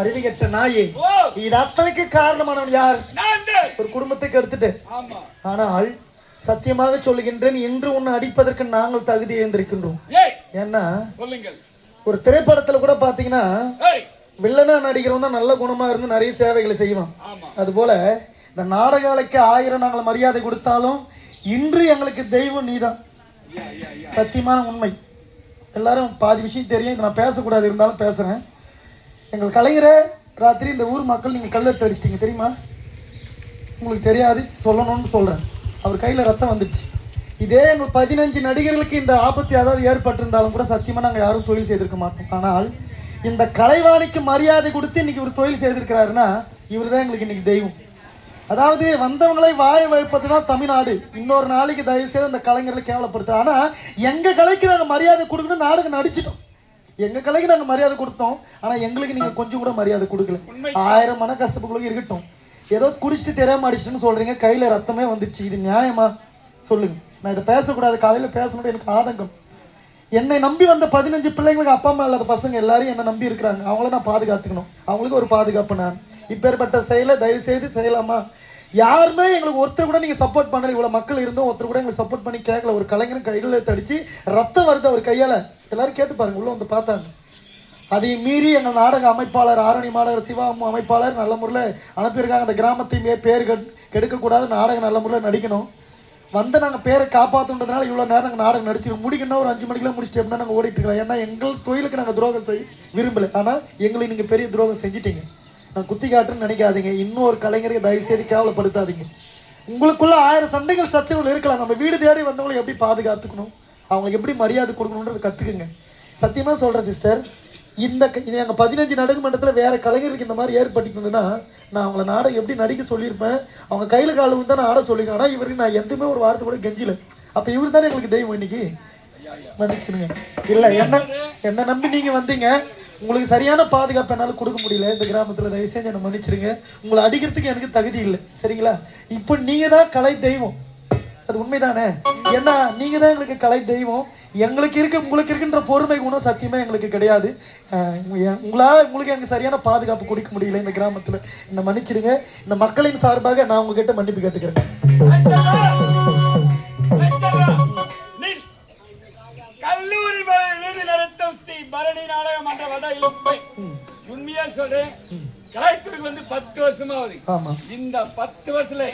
அறிவிகெட்ட நாயே இது அத்தனைக்கு காரணமானவன் யார். ஒரு குடும்பத்துக்கு எடுத்துட்டு. ஆனால் சத்தியமாக சொல்லுகின்றேன் இன்று உன்னை அடிப்பதற்கு நாங்கள் தகுதி எழுந்திருக்கின்றோம் ஏன்னா ஒரு திரைப்படத்துல கூட பாத்தீங்கன்னா வில்லனா நடிக்கிறவன் தான் நல்ல குணமா இருந்து நிறைய சேவைகளை செய்வான். ஆமா. அதுபோல இந்த நாடகாலைக்கு ஆயிரம் நாங்கள் மரியாதை கொடுத்தாலும் இன்று எங்களுக்கு தெய்வம் நீதான். சத்தியமான உண்மை. எல்லாரும் பாதி விஷயம் தெரியும். இதை நான் பேசக்கூடாது இருந்தாலும் பேசுகிறேன் எங்கள் கலைஞரை ராத்திரி இந்த ஊர் மக்கள் நீங்கள் கல்லெடுத்து அடிச்சிட்டீங்க தெரியுமா? உங்களுக்கு தெரியாது சொல்லணும்னு சொல்கிறேன் அவர் கையில் ரத்தம் வந்துடுச்சு. இதே எங்கள் பதினஞ்சு நடிகர்களுக்கு இந்த ஆபத்து ஏதாவது ஏற்பட்டிருந்தாலும் கூட சத்தியமாக நாங்கள் யாரும் தொழில் செய்திருக்க மாட்டோம். ஆனால் இந்த கலைவாணிக்கு மரியாதை கொடுத்து இன்றைக்கி ஒரு தொழில் செய்திருக்கிறாருன்னா இவர் தான் எங்களுக்கு இன்றைக்கி தெய்வம். அதாவது வந்தவங்களை வாழ வைப்பது தான் தமிழ்நாடு. இன்னொரு நாளைக்கு தயவு செய்து அந்த கலைஞர்களை கேவலப்படுத்து. ஆனா எங்க கலைக்கு நாங்க மரியாதை கொடுக்கணும் நாடகம் நடிச்சிட்டோம். எங்க கலைக்கு நாங்க மரியாதை கொடுத்தோம். ஆனா எங்களுக்கு நீங்க கொஞ்சம் கூட மரியாதை கொடுக்கல. ஆயிரம் மன கஷ்டப்புகளுக்கு இருக்கட்டும். ஏதோ குடிச்சிட்டு தெரியாம அடிச்சிட்டுன்னு சொல்றீங்க. கையில ரத்தமே வந்துச்சு இது நியாயமா? சொல்லுங்க. நான் இதை பேசக்கூடாது. காலையில பேசணும் எனக்கு ஆதங்கம். என்னை நம்பி வந்த பதினஞ்சு பிள்ளைங்களுக்கு அப்பா அம்மா இல்லாத பசங்க எல்லாரும் என்னை நம்பி இருக்கிறாங்க. அவங்கள நான் பாதுகாத்துக்கணும். அவங்களுக்கு ஒரு பாதுகாப்பு நான். இப்பேற்பட்ட செயலை தயவு செய்து செய்யலாமா? யாருமே எங்களுக்கு ஒருத்தர் கூட நீங்க சப்போர்ட் பண்ணல. இவ்வளவு மக்கள் இருந்தோம். ஒருத்தர் கூட எங்களுக்கு சப்போர்ட் பண்ணி கேட்கல ஒரு கலைஞரும் கையில் எடுத்து ரத்தம் வருது அவர் கையால. எல்லாரும் கேட்டு பாருங்க. உள்ள வந்து பார்த்தாங்க அதை மீறி எங்கள் நாடக அமைப்பாளர் ஆரணி மாநகர் சிவா அமைப்பாளர் நல்ல முறையில் அனுப்பியிருக்காங்க. அந்த கிராமத்தையுமே பேர் கெடுக்கக்கூடாது. நாடகம் நல்ல முறையில் நடிக்கணும். வந்து நாங்கள் பேரை காப்பாற்றுன்றதுனால இவ்வளோ நேரம் நாங்கள் நாடகம் நடிச்சிருக்கோம் முடிக்கணும் ஒரு அஞ்சு மணிக்கெல்லாம் முடிச்சுட்டு எப்படின்னா நாங்கள் ஓடிட்டு இருக்கலாம் ஏன்னா எங்கள் தொழிலுக்கு நாங்கள் துரோகம் செய்ய விரும்பலை. ஆனால் எங்களுக்கு நீங்கள் பெரிய துரோகம் செஞ்சிட்டீங்க. நான் குத்தி காட்டுன்னு நினைக்காதீங்க. இன்னொரு கலைஞருக்கு தயவு செய்து கேவலப்படுத்தாதீங்க. உங்களுக்குள்ள ஆயிரம் சண்டைகள் சர்ச்சைகள் இருக்கலாம். நம்ம வீடு தேடி வந்தவங்களை எப்படி பாதுகாத்துக்கணும்? அவங்களுக்கு எப்படி மரியாதை கொடுக்கணுன்றது கற்றுக்குங்க சத்தியமாக சொல்கிறேன் சிஸ்டர் இந்த க- இது எங்கள் பதினஞ்சு நடுமன்றத்தில் வேறு கலைஞருக்கு இந்த மாதிரி ஏற்பட்டுருந்ததுன்னா நான் அவங்கள நாடகம் எப்படி நடிக்க சொல்லியிருப்பேன்? அவங்க கையில் காலம் தான் நான் ஆட சொல்லியிருக்கேன் ஆனால் இவருக்கு நான் எதுவுமே ஒரு வார்த்தை கூட கெஞ்சில. அப்போ இவர் தானே எங்களுக்கு தெய்வம் இன்னைக்கு? மன்னிச்சுடுங்க. இல்லை என்ன என்ன நம்பி நீங்கள் வந்தீங்க? உங்களுக்கு சரியான பாதுகாப்பு என்னால் கொடுக்க முடியல. இந்த கிராமத்தில் தயவு செஞ்சு என்னை மன்னிச்சிடுங்க உங்களை அடிக்கிறதுக்கு எனக்கு தகுதி இல்லை. சரிங்களா? இப்போ நீங்கள் தான் கலை தெய்வம். அது உண்மைதானே? ஏன்னா நீங்கள் தான் எங்களுக்கு கலை தெய்வம். எங்களுக்கு இருக்கு உங்களுக்கு இருக்குன்ற பொறுமை குணம் சத்தியமாக எங்களுக்கு கிடையாது. உங்களால் உங்களால உங்களுக்கு எனக்கு சரியான பாதுகாப்பு கொடுக்க முடியல இந்த கிராமத்துல. என்னை மன்னிச்சிடுங்க. இந்த மக்களின் சார்பாக நான் உங்ககிட்ட மன்னிப்பு கேட்டுக்கிறேன். வட இழுப்பை உண்மையா சொல்றேன். கலைத்துறைக்கு வந்து பத்து வருஷமா ஆகுது. இந்த பத்து வருஷத்துல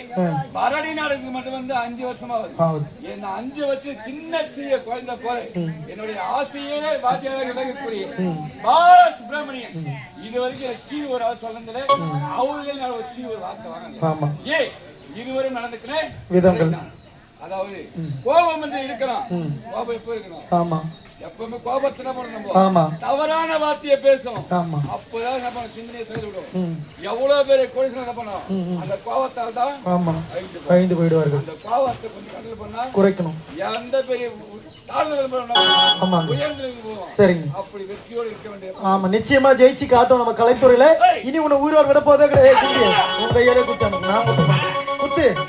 பரணி நாடகத்துக்கு மட்டும் வந்து அஞ்சு வருஷமா ஆகுது. என்ன அஞ்சு வருஷம் சின்ன சிறிய குழந்தை போல என்னுடைய ஆசையே வாத்தியாராக விலகக்கூடிய பால சுப்பிரமணியன் இது வரைக்கும் சீ ஒரு ஆள் சொன்னதுல அவங்களே நான் ஒரு சீ ஒரு வார்த்தை வாங்க ஆமா. ஏ இதுவரை நடந்துக்கிறேன் விதங்கள். அதாவது கோபம் என்று இருக்கலாம். கோபம் எப்போ இருக்கணும்? ஆமா. எப்பவுமே கோபத்தை என்ன பண்ணணும் நம்ம? ஆமா. தவறான வார்த்தையை பேசும் ஆமா. அப்பதான் பண்ண சிந்தனையை செயல் விடும் ம். எவ்வளவு பேர் என்ன பண்ணும்? அந்த கோபத்தால் தான் ஆமா. பயந்து போயிடுவார்கள். அந்த கோபத்தை கொஞ்சம் கண்ட்ரோல் பண்ணா குறைக்கணும். எந்த பெரிய நிச்சயமா ஜெயிச்சு காட்டும் நம்ம கலைத்துறையில. இனி உன்னை உயிரோடு விட போதே கிடையாது. குத்து.